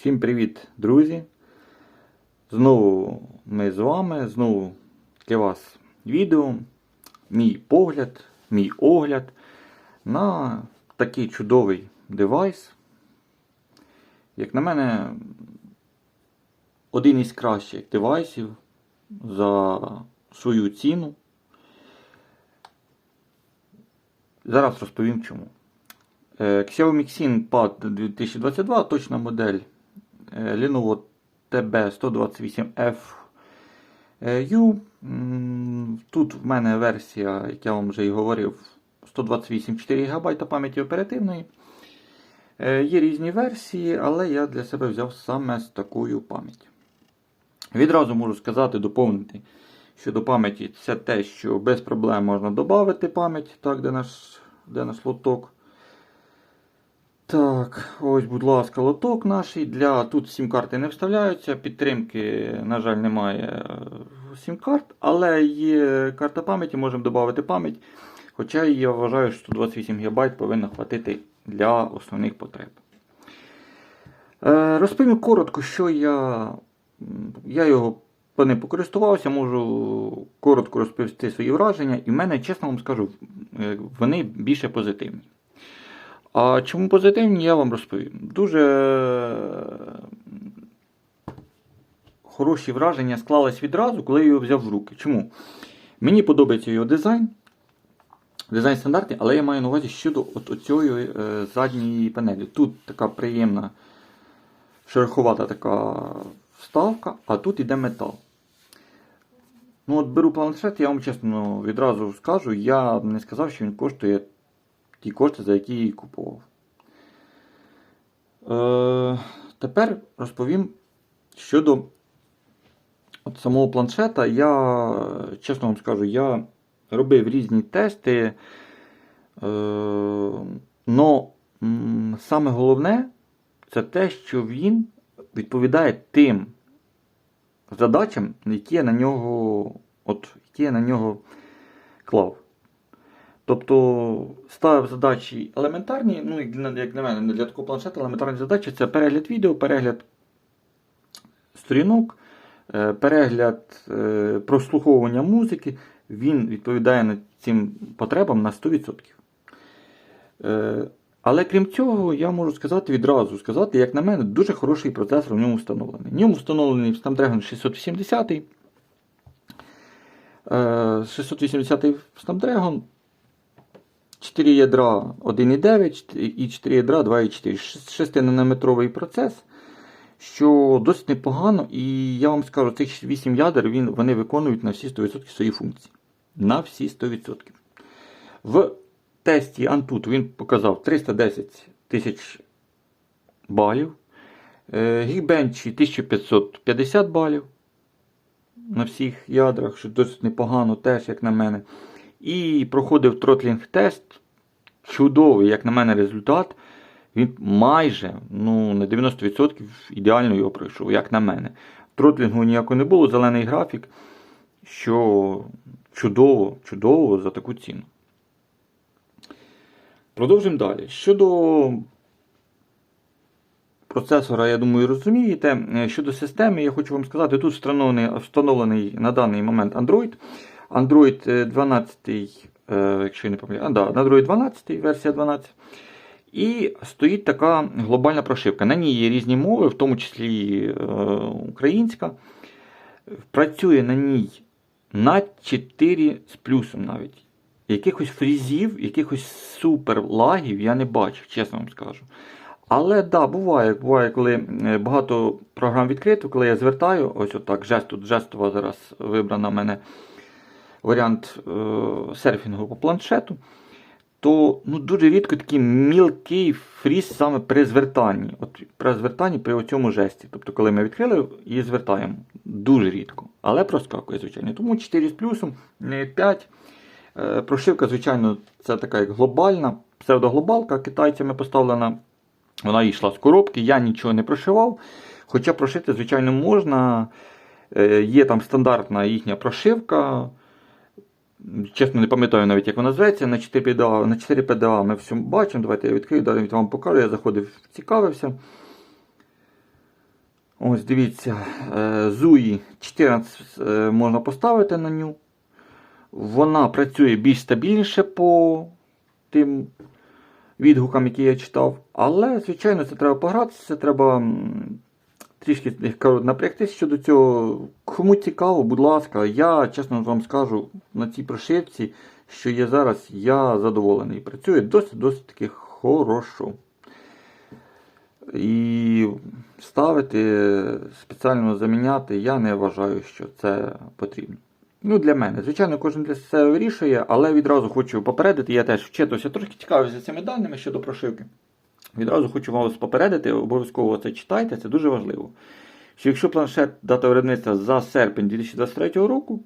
Всім привіт, друзі! Знову ми з вами, знову для вас відео, мій погляд, мій огляд на такий чудовий девайс. Як на мене, один із кращих девайсів за свою ціну. Зараз розповім чому. Е, Xiaomi Xing Pad 2022, точна модель Lenovo TB128F U. М, Тут в мене версія, як я вам вже і говорив, 128 4 ГБ пам'яті оперативної. Е, Є різні версії, але я для себе взяв саме з такою пам'яттю. Відразу можу сказати, доповнити щодо пам'яті, це те, що без проблем можна додати пам'ять, так, де наш, де наш лоток. Так, ось, будь ласка, лоток наш. Для... Тут сім-карти не вставляються, підтримки, на жаль, немає е, сім-карт, але є карта пам'яті, можемо додати пам'ять. Хоча я вважаю, що 128 ГБ повинно хватити для основних потреб. Е, Розповім коротко, що я. Я його ним покористувався, можу коротко розповісти свої враження, і в мене, чесно вам скажу, е, вони більше позитивні. А чому позитивні, я вам розповім. Дуже хороші враження склались відразу, коли я його взяв в руки. Чому? Мені подобається його дизайн. Дизайн стандартний, але я маю на увазі щодо от цієї е, задньої панелі. Тут така приємна шероховата така вставка, а тут іде метал. Ну от Беру планшет, я вам чесно відразу скажу, я не сказав, що він коштує ті кошти, за які її купував. Е, тепер розповім щодо от самого планшета. Я, чесно вам скажу, я робив різні тести. Е, но саме головне це те, що він відповідає тим задачам, які я на нього, от, які я на нього клав. Тобто ставив задачі елементарні, ну, як для, як для мене, для такого планшета елементарні задачі це перегляд відео, перегляд сторінок, е, перегляд е, прослуховування музики. Він відповідає цим потребам на 100%. Е, Але крім цього, я можу сказати відразу сказати, як на мене, дуже хороший процесор в ньому встановлений. В ньому встановлений Snapdragon 680. е, 680 Snapdragon, 4 ядра 1,9 і 4 ядра 2,4. 6-нанометровий процес, що досить непогано, і я вам скажу, цих 8 ядер він, вони виконують на всі 100% свої функції. На всі 100%. В тесті Antutu він показав 310 тисяч балів. Е, Geekbench 1550 балів на всіх ядрах, що досить непогано, теж, як на мене. І проходив тротлінг тест. Чудовий, як на мене, результат. Він майже ну, на 90% ідеально його пройшов, як на мене. Тротлінгу ніякого не було, зелений графік, що чудово, чудово за таку ціну. Продовжимо далі. Щодо процесора, я думаю, розумієте. Щодо системи, я хочу вам сказати, тут встановлений, встановлений на даний момент Android. Android 12, е, якщо я не пам'ятаю, да, Android 12, версія 12. І стоїть така глобальна прошивка. На ній є різні мови, в тому числі е, українська. Працює на ній на 4 з плюсом навіть. Якихось фрізів, якихось супер лагів я не бачив, чесно вам скажу. Але да, буває, буває, коли е, багато програм відкрито, коли я звертаю, ось отак, жест, тут жестова зараз вибрана в мене варіант е, серфінгу по планшету, то ну, дуже рідко такий мілкий фріз саме при звертанні. От При звертанні при цьому жесті. Тобто, коли ми відкрили і звертаємо. Дуже рідко. Але проскакує, звичайно. Тому 4 з плюсом, 5. Е, Прошивка, звичайно, це така як глобальна, псевдоглобалка китайцями поставлена. Вона йшла з коробки, я нічого не прошивав. Хоча прошити, звичайно, можна. Е, Є там стандартна їхня прошивка. Чесно, не пам'ятаю навіть, як вона зветься. На 4 PDA, на 4 PDA ми все бачимо. Давайте я відкрию, далі вам покажу. Я заходив, цікавився. Ось дивіться, е, Зуї 14 е, можна поставити на ню. Вона працює більш стабільніше по тим відгукам, які я читав. Але, звичайно, це треба погратися, це треба трішки напрягтись щодо цього. Кому цікаво, будь ласка, я чесно вам скажу на цій прошивці, що є зараз, я задоволений. Працює досить досить таки хорошо. І ставити, спеціально заміняти, я не вважаю, що це потрібно. Ну, для мене. Звичайно, кожен для себе вирішує, але відразу хочу попередити, я теж вчитався трошки цікавився цими даними щодо прошивки. Відразу хочу вас попередити, обов'язково це читайте, це дуже важливо. Що якщо планшет дата виробництва за серпень 2023 року,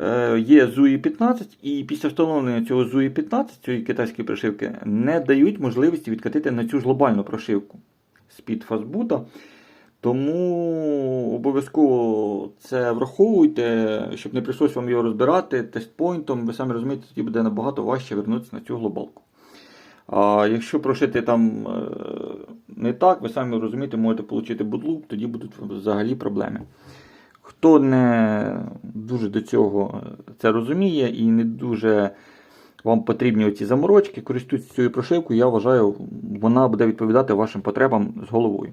е, є ZUI 15, і після встановлення цього ZUI 15, цієї китайської прошивки, не дають можливості відкатити на цю ж глобальну прошивку з-під фастбута. Тому обов'язково це враховуйте, щоб не прийшлося вам його розбирати тестпойнтом. Ви самі розумієте, тоді буде набагато важче вернутися на цю глобалку. А якщо прошити там е, не так, ви самі розумієте, можете отримати бутлуп, тоді будуть взагалі проблеми. Хто не дуже до цього це розуміє і не дуже вам потрібні ці заморочки, користуйтесь цією прошивкою, я вважаю, вона буде відповідати вашим потребам з головою.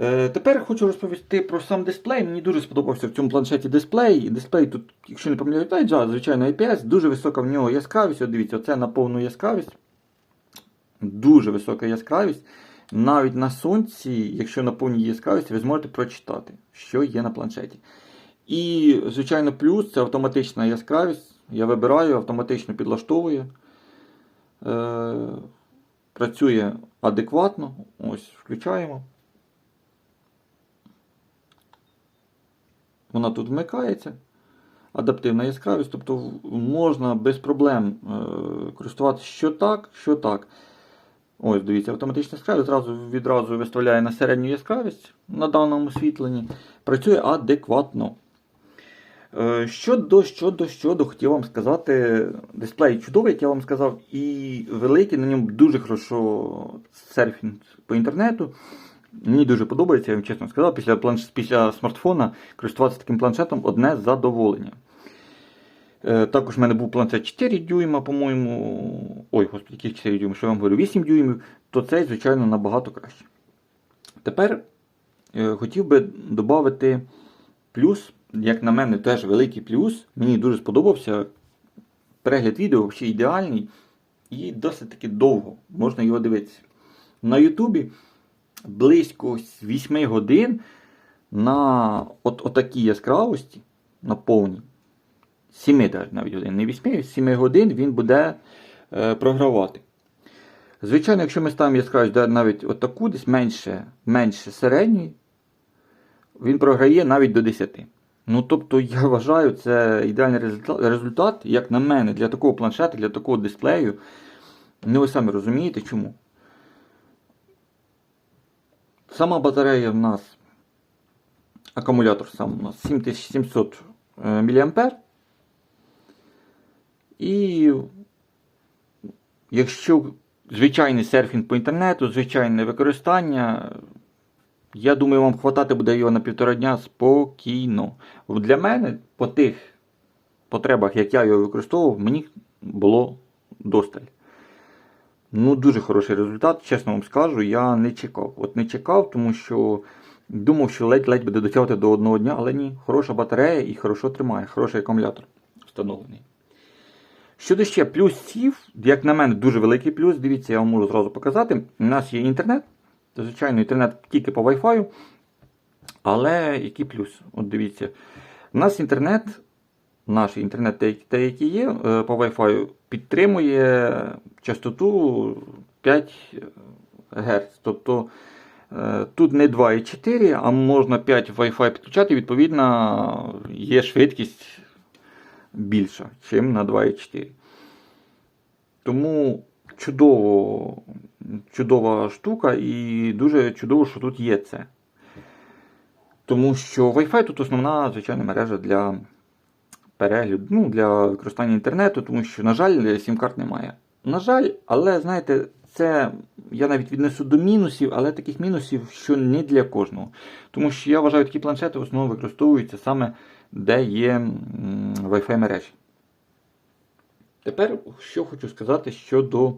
Е, Тепер хочу розповісти про сам дисплей. Мені дуже сподобався в цьому планшеті дисплей. Дисплей тут, якщо не помиляю, да, звичайно, IPS, дуже висока в нього яскравість. От дивіться, це на повну яскравість. Дуже висока яскравість. Навіть на сонці, якщо на повній яскравості, ви зможете прочитати, що є на планшеті. І, звичайно, плюс це автоматична яскравість. Я вибираю, автоматично підлаштовує. Е, працює адекватно. Ось, включаємо. Вона тут вмикається. Адаптивна яскравість, тобто можна без проблем е, користуватися що так, що так. Ось, дивіться, автоматична яскравість відразу, відразу виставляє на середню яскравість на даному освітленні. Працює адекватно. Е, Щодо, щодо, щодо, хотів вам сказати, дисплей чудовий, як я вам сказав, і великий, на ньому дуже хорошо серфінг по інтернету. Мені дуже подобається, я вам чесно сказав, після планш... після смартфона користуватися таким планшетом одне задоволення. Е, також в мене був планшет 4 дюйма, по-моєму. Ой, господи, яких 4 дюйма, що я вам говорю, 8 дюймів, то цей, звичайно, набагато краще. Тепер е, хотів би додати плюс, як на мене, теж великий плюс. Мені дуже сподобався. Перегляд відео взагалі ідеальний і досить таки довго можна його дивитися. На Ютубі близько 8 годин на от, отакій яскравості, на повній. 7 навіть годин, не 8, 7 годин він буде е, програвати. Звичайно, якщо ми ставимо яскравість навіть отаку, десь менше, менше середньої, він програє навіть до 10. Ну, тобто, я вважаю, це ідеальний результат, як на мене, для такого планшета, для такого дисплею. Ну, ви самі розумієте чому. Сама батарея в нас, акумулятор сам у нас 7700 мА. І якщо звичайний серфінг по інтернету, звичайне використання, я думаю, вам хватати буде його на півтора дня спокійно. Для мене, по тих потребах, як я його використовував, мені було досталь. Ну, дуже хороший результат, чесно вам скажу, я не чекав. От не чекав, тому що думав, що ледь-ледь буде дотягувати до одного дня, але ні, хороша батарея і хорошо тримає, хороший акумулятор встановлений. Щодо ще плюсів, як на мене, дуже великий плюс. Дивіться, я вам можу зразу показати. У нас є інтернет. Звичайно, інтернет тільки по Wi-Fi. Але який плюс? От дивіться. У нас інтернет, наш інтернет, той, який є е, по Wi-Fi, підтримує частоту 5 Гц. Тобто е, тут не 2,4, а можна 5 Wi-Fi підключати, відповідно, є швидкість більша, ніж на 2,4. Тому чудово, чудова штука і дуже чудово, що тут є це. Тому що Wi-Fi тут основна звичайна мережа для перегляду, ну, для використання інтернету, тому що, на жаль, сім-карт немає. На жаль, але знаєте, це я навіть віднесу до мінусів, але таких мінусів, що не для кожного. Тому що я вважаю, такі планшети в основному використовуються саме де є Wi-Fi мережі. Тепер що хочу сказати щодо,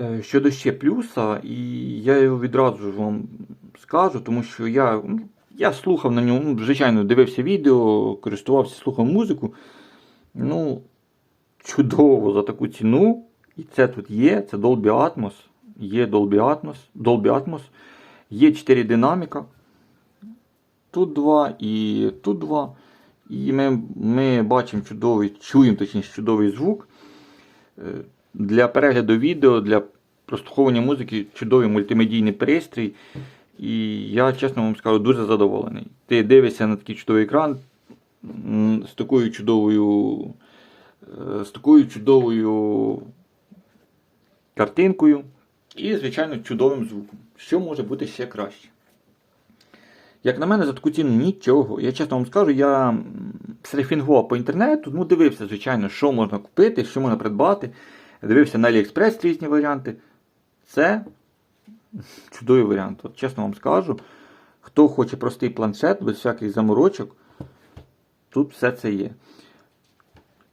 е, щодо ще плюса, і я його відразу ж вам скажу, тому що я, ну, я слухав на ньому, ну, звичайно, дивився відео, користувався, слухав музику. Ну, чудово за таку ціну. І це тут є, це Dolby Atmos, є Dolby Atmos, Dolby Atmos, є 4 динаміка. Тут два і тут два. І ми, ми бачимо чудовий, чуємо точніше чудовий звук. Е, Для перегляду відео, для прослуховування музики чудовий мультимедійний пристрій. І я, чесно вам скажу, дуже задоволений. Ти дивишся на такий чудовий екран з такою чудовою, е, з такою чудовою картинкою і, звичайно, чудовим звуком. Що може бути ще краще? Як на мене, за таку ціну нічого. Я чесно вам скажу, я серфінгував по інтернету, ну дивився, звичайно, що можна купити, що можна придбати. Дивився на AliExpress різні варіанти. Це чудовий варіант. От, чесно вам скажу, хто хоче простий планшет без всяких заморочок, тут все це є.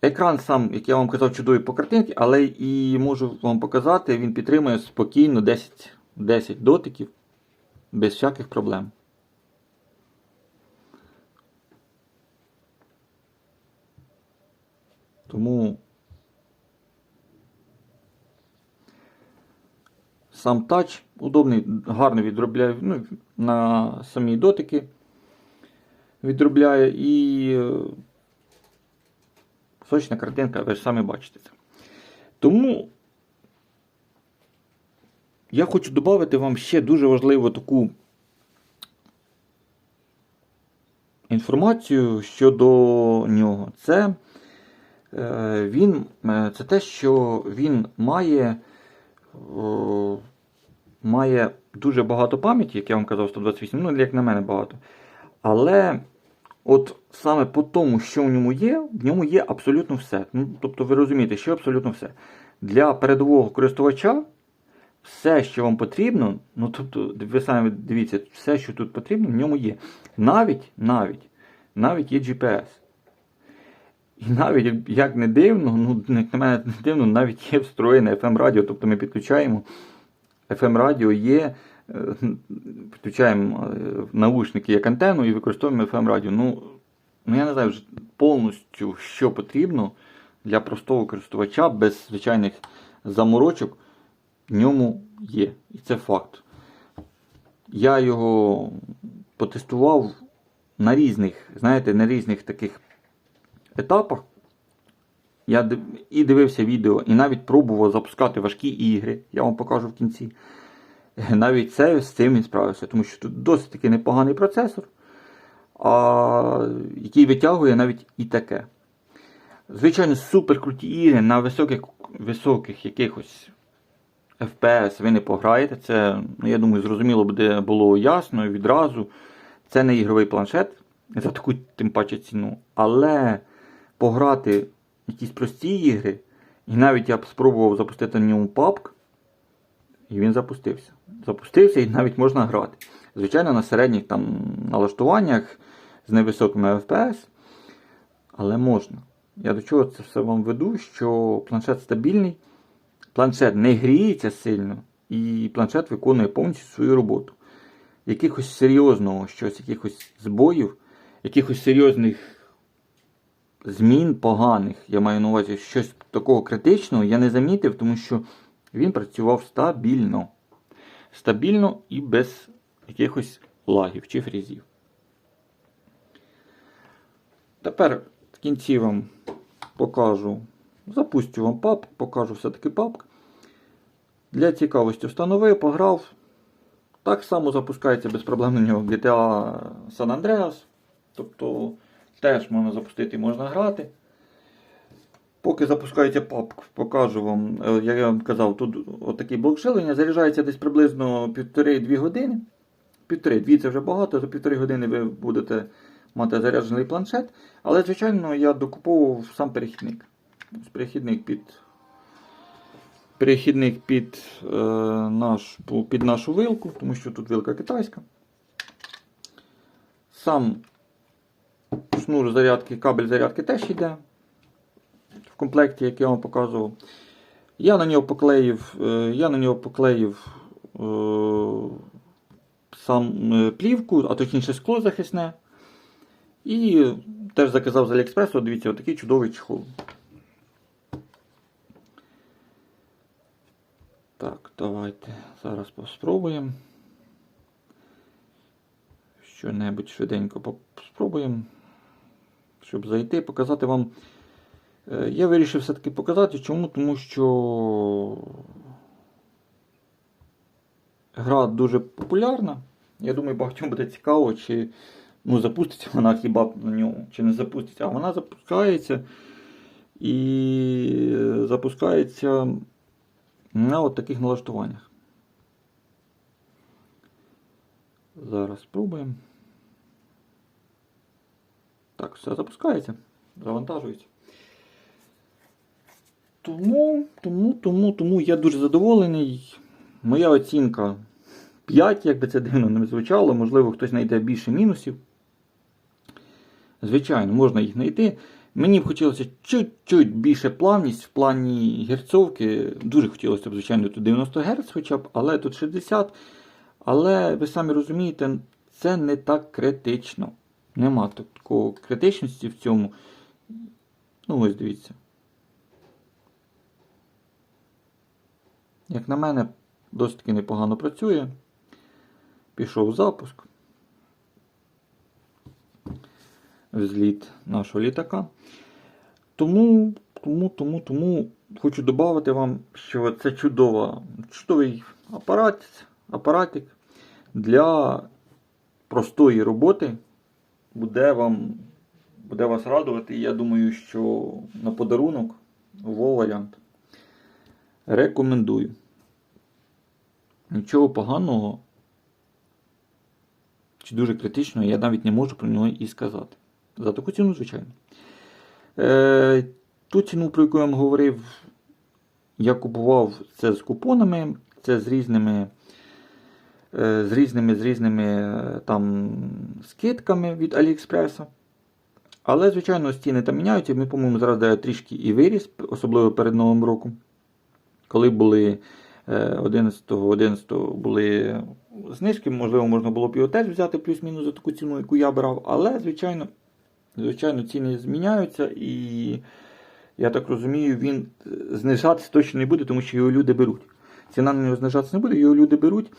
Екран сам, як я вам казав, чудовий по картинці, але і можу вам показати, він підтримує спокійно 10, 10 дотиків без всяких проблем. Тому сам тач удобний, гарно відробляє ну, на самі дотики. Відробляє і е, сочна картинка, ви ж самі бачите це. Тому я хочу додати вам ще дуже важливу таку інформацію щодо нього. Це Е, він, е, це те, що він має, має дуже багато пам'яті, як я вам казав, 128, ну, як на мене багато. Але от саме по тому, що в ньому є, в ньому є абсолютно все. Ну, тобто ви розумієте, що абсолютно все. Для передового користувача все, що вам потрібно, ну тобто, ви самі дивіться, все, що тут потрібно, в ньому є. Навіть, навіть, навіть є GPS. І навіть як- не дивно, ну як на мене не дивно, навіть є встроєне FM радіо. Тобто ми підключаємо FM радіо є, е, підключаємо е, наушники як антенну і використовуємо FM радіо. Ну, ну я не знаю вже повністю, що потрібно для простого користувача без звичайних заморочок в ньому є. І це факт. Я його потестував на різних, знаєте, на різних таких етапах я і дивився відео, і навіть пробував запускати важкі ігри, я вам покажу в кінці. Навіть це з цим він справився, тому що тут досить таки непоганий процесор, а, який витягує навіть і таке. Звичайно, супер круті ігри на високих, високих якихось FPS ви не пограєте. Це, ну, я думаю, зрозуміло буде було ясно відразу. Це не ігровий планшет за таку тим паче ціну. Але пограти якісь прості ігри, і навіть я б спробував запустити на ньому PUBG, і він запустився. Запустився і навіть можна грати. Звичайно, на середніх там налаштуваннях з невисокими FPS, але можна. Я до чого це все вам веду, що планшет стабільний, планшет не гріється сильно, і планшет виконує повністю свою роботу. Якихось серйозного щось, якихось збоїв, якихось серйозних змін поганих, я маю на увазі щось такого критичного, я не замітив, тому що він працював стабільно. Стабільно і без якихось лагів чи фрізів. Тепер в кінці вам покажу, запустю вам папк, покажу все-таки папк. Для цікавості встановив, пограв. Так само запускається без проблем на нього GTA San Andreas. Тобто теж можна запустити можна грати. Поки запускається папк, покажу вам, е, як я вам казав, тут отакий блок живлення заряджається десь приблизно 1,5-2 години. Півтори-дві це вже багато, за півтори години ви будете мати заряджений планшет. Але, звичайно, я докуповував сам перехідник. Перехідник під, перехідник під, е, наш, під нашу вилку, тому що тут вилка китайська. Сам шнур зарядки, кабель зарядки теж йде в комплекті, як я вам показував. Я на нього поклеїв, е, я на нього поклеїв е, сам е, плівку, а точніше скло захисне. І теж заказав з Аліекспресу, дивіться, отакий чудовий чехол. Так, давайте зараз спробуємо. Що-небудь швиденько поп- спробуємо, щоб зайти, показати вам. Е, Я вирішив все-таки показати. Чому? Тому що гра дуже популярна. Я думаю, багатьом буде цікаво, чи ну, запуститься вона хіба на ньому, чи не запуститься. А вона запускається і запускається на от таких налаштуваннях. Зараз спробуємо. Так, все запускається, завантажується. Тому, тому, тому, тому я дуже задоволений. Моя оцінка 5, як би це дивно не звучало, можливо, хтось знайде більше мінусів. Звичайно, можна їх знайти. Мені б хотілося чуть-чуть більше плавність в плані герцовки. Дуже хотілося б, звичайно, тут 90 Гц хоча б, але тут 60. Але ви самі розумієте, це не так критично. Нема такої критичності в цьому. Ну, ось дивіться. Як на мене, досить таки непогано працює. Пішов запуск. Взліт нашого літака. Тому, тому, тому, тому хочу додати вам, що це чудова, чудовий апарат, апаратик для простої роботи буде вам буде вас радувати. Я думаю, що на подарунок во варіант. Рекомендую. Нічого поганого чи дуже критичного я навіть не можу про нього і сказати. За таку ціну, звичайно. Е, Ту ціну, про яку я вам говорив, я купував це з купонами, це з різними з різними з різними е, там скидками від Аліекспреса. Але, звичайно, ціни там міняються. Ми, по-моєму, зараз трішки і виріс, особливо перед Новим роком. Коли були 11-11 були знижки, можливо, можна було б його теж взяти плюс-мінус за таку ціну, яку я брав. Але, звичайно, звичайно, ціни зміняються і, я так розумію, він знижатися точно не буде, тому що його люди беруть. Ціна на нього знижатися не буде, його люди беруть.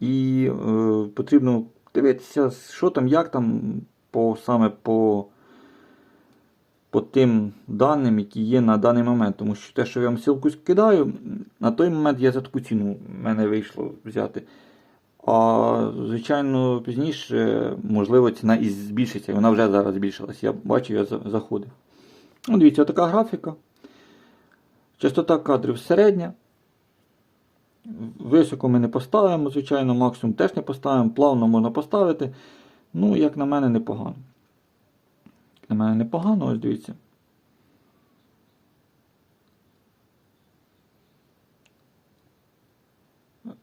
І е, потрібно дивитися, що там, як там, по, саме по по тим даним, які є на даний момент. Тому що те, що я вам ссылку скидаю, на той момент я за таку ціну в мене вийшло взяти. А, звичайно, пізніше, можливо, ціна і збільшиться. Вона вже зараз збільшилась. Я бачу, я заходив. Ну, Дивіться, така графіка. Частота кадрів середня. Високо ми не поставимо, звичайно, максимум теж не поставимо, плавно можна поставити. Ну, як на мене, непогано. Як на мене непогано, ось дивіться.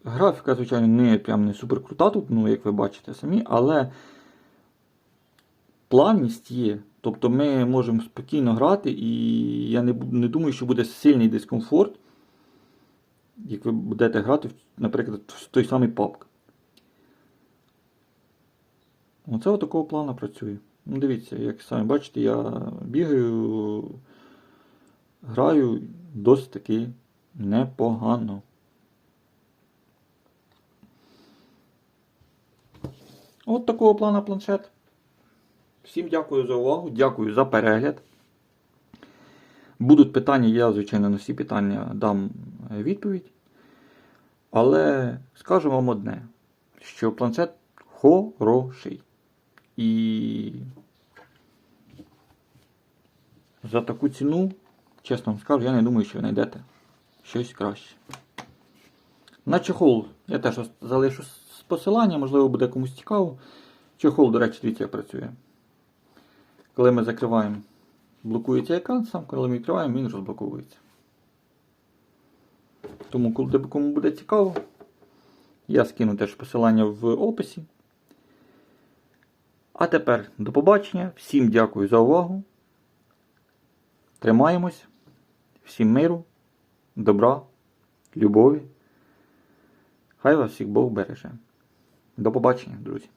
Графіка, звичайно, не прям не супер крута тут, ну, як ви бачите самі, але плавність є. Тобто ми можемо спокійно грати, і я не, не думаю, що буде сильний дискомфорт, як ви будете грати, наприклад, в той самий PUBG. Оце отакого плану працює. Ну, Дивіться, як самі бачите, я бігаю, граю досить таки непогано. От такого плану планшет. Всім дякую за увагу, дякую за перегляд. Будуть питання, я, звичайно, на всі питання дам відповідь. Але скажу вам одне, що планшет хороший. І за таку ціну, чесно вам скажу, я не думаю, що ви знайдете щось краще. На чехол я теж залишу посилання, можливо, буде комусь цікаво. Чехол, до речі, дивіться, як працює. Коли ми закриваємо, блокується екран, сам, коли ми відкриваємо, він розблоковується. Тому, коли кому буде цікаво, я скину теж посилання в описі. А тепер до побачення. Всім дякую за увагу. Тримаємось. Всім миру, добра, любові. Хай вас всіх Бог береже. До побачення, друзі.